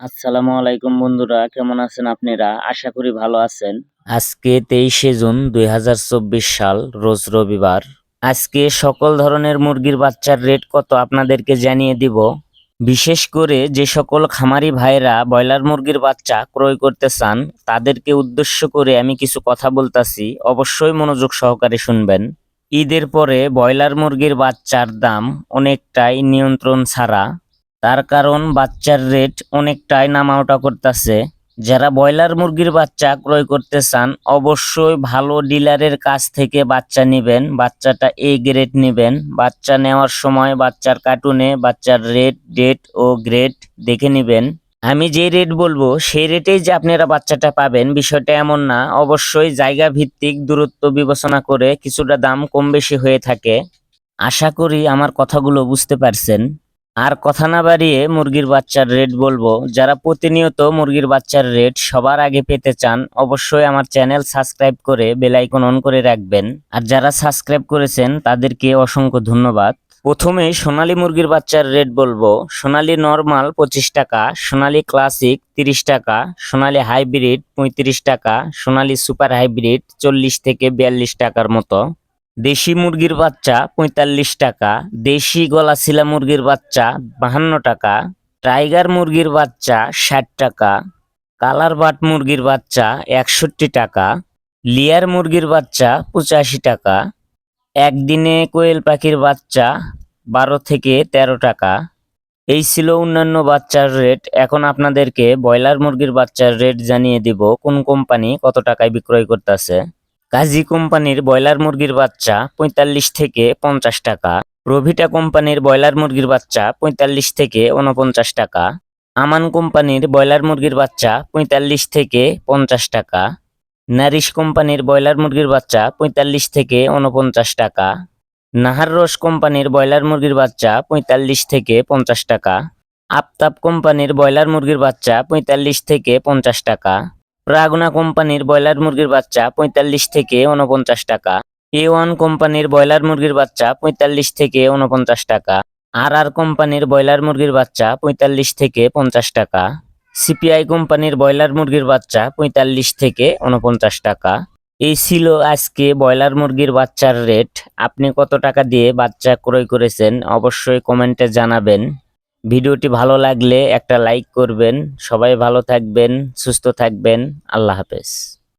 আসসালামু আলাইকুম বন্ধুরা, কেমন আছেন আপনারা? আশা করি ভালো আছেন। আজকে তেইশে জুন দুই হাজার চব্বিশ সাল, রোজ রবিবার। আজকে সকল ধরনের মুরগির বাচ্চার রেট কত আপনাদেরকে জানিয়ে দিব। বিশেষ করে যে সকল খামারি ভাইরা ব্রয়লার মুরগির বাচ্চা ক্রয় করতে চান, তাদেরকে উদ্দেশ্য করে আমি কিছু কথা বলতাছি। অবশ্যই মনোযোগ সহকারে শুনবেন। ঈদের পরে ব্রয়লার মুরগির বাচ্চার দাম অনেকটাই নিয়ন্ত্রণ ছাড়া তার কারণ বাচ্চার রেট অনেকটাই নামাওটা করতেছে। যারা ব্রয়লার মুরগির বাচ্চা ক্রয় করতে চান, অবশ্যই ভালো ডিলারের কাছ থেকে বাচ্চা নেবেন, বাচ্চাটা এ গ্রেড নেবেন। বাচ্চা নেওয়ার সময় বাচ্চার কার্টুনে বাচ্চার রেট ডেট ও গ্রেড দেখে নেবেন। আমি যে রেট বলব, সেই রেটেই যে আপনারা বাচ্চাটা পাবেন, বিষয়টা এমন না। অবশ্যই জায়গা ভিত্তিক দূরত্ব বিবেচনা করে কিছুটা দাম কম বেশি হয়ে থাকে। আশা করি আমার কথাগুলো বুঝতে পারছেন। আর কথা না বাড়িয়ে মুরগির বাচ্চার রেট বলব। যারা প্রতিনিয়ত মুরগির বাচ্চার রেট সবার আগে পেতে চান, অবশ্যই আমার চ্যানেল সাবস্ক্রাইব করে বেলাইকন অন করে রাখবেন। আর যারা সাবস্ক্রাইব করেছেন, তাদেরকে অসংখ্য ধন্যবাদ। প্রথমে সোনালী মুরগির বাচ্চার রেট বলব। সোনালী নর্মাল পঁচিশ টাকা, সোনালী ক্লাসিক তিরিশ টাকা, সোনালী হাইব্রিড পঁয়ত্রিশ টাকা, সোনালী সুপার হাইব্রিড চল্লিশ থেকে বিয়াল্লিশ টাকার মতো। দেশি মুরগির বাচ্চা পঁয়তাল্লিশ টাকা, দেশি গলাশিলা মুরগির বাচ্চা বাহান্ন টাকা, টাইগার মুরগির বাচ্চা ষাট টাকা, কালার বাট মুরগির বাচ্চা একষট্টি টাকা, লিয়ার মুরগির বাচ্চা পঁচাশি টাকা, একদিনে কোয়েল পাখির বাচ্চা বারো থেকে তেরো টাকা। এই ছিল অন্যান্য বাচ্চার রেট। এখন আপনাদেরকে ব্রয়লার মুরগির বাচ্চার রেট জানিয়ে দিব, কোন কোম্পানি কত টাকায় বিক্রয় করতেছে। কাজী কোম্পানির ব্রয়লার মুরগির বাচ্চা পঁয়তাল্লিশ থেকে পঞ্চাশ টাকা, রভিটা কোম্পানির ব্রয়লার মুরগির বাচ্চা পঁয়তাল্লিশ থেকে উনপঞ্চাশ টাকা, আমান কোম্পানির ব্রয়লার মুরগির বাচ্চা পঁয়তাল্লিশ থেকে পঞ্চাশ টাকা, নারিশ কোম্পানির ব্রয়লার মুরগির বাচ্চা পঁয়তাল্লিশ থেকে উনপঞ্চাশ টাকা, নাহার রস কোম্পানির ব্রয়লার মুরগির বাচ্চা পঁয়তাল্লিশ থেকে পঞ্চাশ টাকা, আফতাব কোম্পানির ব্রয়লার মুরগির বাচ্চা পঁয়তাল্লিশ থেকে পঞ্চাশ টাকা প্রাগুনা কোম্পানির ব্রয়লার মুরগির বাচ্চা পঁয়তাল্লিশ থেকে উনপঞ্চাশ টাকা। এ ওয়ান কোম্পানির ব্রয়লার মুরগির বাচ্চা পঁয়তাল্লিশ থেকে উনপঞ্চাশ টাকা। আর আর কোম্পানির ব্রয়লার মুরগির বাচ্চা পঁয়তাল্লিশ থেকে পঞ্চাশ টাকা। সিপিআই কোম্পানির ব্রয়লার মুরগির বাচ্চা পঁয়তাল্লিশ থেকে উনপঞ্চাশ টাকা। এই ছিল আজকে ব্রয়লার মুরগির বাচ্চার রেট। আপনি কত টাকা দিয়ে বাচ্চা ক্রয় করেছেন? অবশ্যই কমেন্টে জানাবেন। ভিডিওটি ভালো লাগলে একটা লাইক করবেন। সবাই ভালো থাকবেন সুস্থ থাকবেন। আল্লাহ হাফেজ।